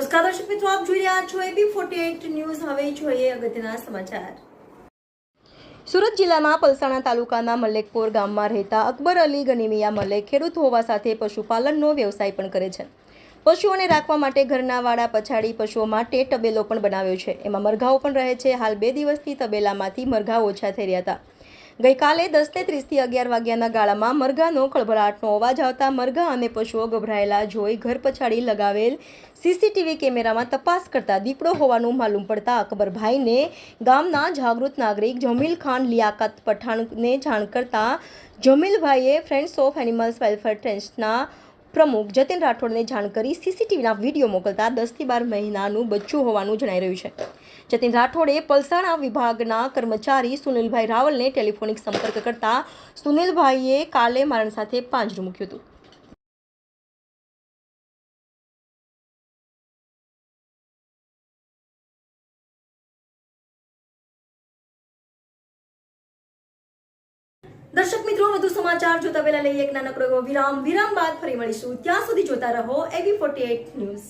નમસ્કાર દર્શક મિત્રો, આપ જોઈ રહ્યા છો એબી ફોર્ટી ન્યૂઝ. હવે જોઈએ અગત્યના સમાચાર. સુરત જિલ્લાના પલસાણા તાલુકાના મલેકપોર ગામમાં રહેતા અકબર અલી ગનીમિયા મલેક ખેડૂત હોવા સાથે પશુપાલનનો વ્યવસાય પણ કરે છે. પશુઓને રાખવા માટે ઘરના વાડા પછાડી પશુઓ માટે તબેલો પણ બનાવ્યો છે. એમાં મરઘાઓ પણ રહે છે. હાલ બે દિવસથી તબેલામાંથી મરઘા ઓછા થઈ રહ્યા હતા. ગઈકાલે દસને ત્રીસથી અગિયાર વાગ્યાના ગાળામાં મરઘાનો ખળભળાટનો અવાજ આવતા મરઘા અને પશુઓ ગભરાયેલા જોઈ ઘર પછાડી લગાવેલ સીસીટીવી કેમેરામાં તપાસ કરતા દીપડો હોવાનું માલુમ પડતા અકબરભાઈને ગામના જાગૃત નાગરિક જમીલ ખાન લિયાકત પઠાણને જાણ કરતા જમીલભાઈએ ફ્રેન્ડ્સ ઓફ એનિમલ્સ વેલફેર ટ્રસ્ટના પ્રમુખ જતીન રાઠોડને જાણ કરી સીસીટીવીના વીડિયો મોકલતા દસથી બાર મહિનાનું બચ્ચું હોવાનું જણાઈ રહ્યું છે. જતીન રાઠોડે પલસાણા વિભાગના કર્મચારી સુનિલભાઈ રાવલને ટેલિફોનિક સંપર્ક કરતા સુનિલભાઈએ કાલે મારણ સાથે પાંજરું મૂક્યું હતું. દર્શક મિત્રો, વધુ સમાચાર જોતા પહેલા લઈએ એક નાનકડો વિરામ. વિરામ બાદ ફરી મળીશું. ત્યાં સુધી જોતા રહો એવી ફોર્ટી ન્યૂઝ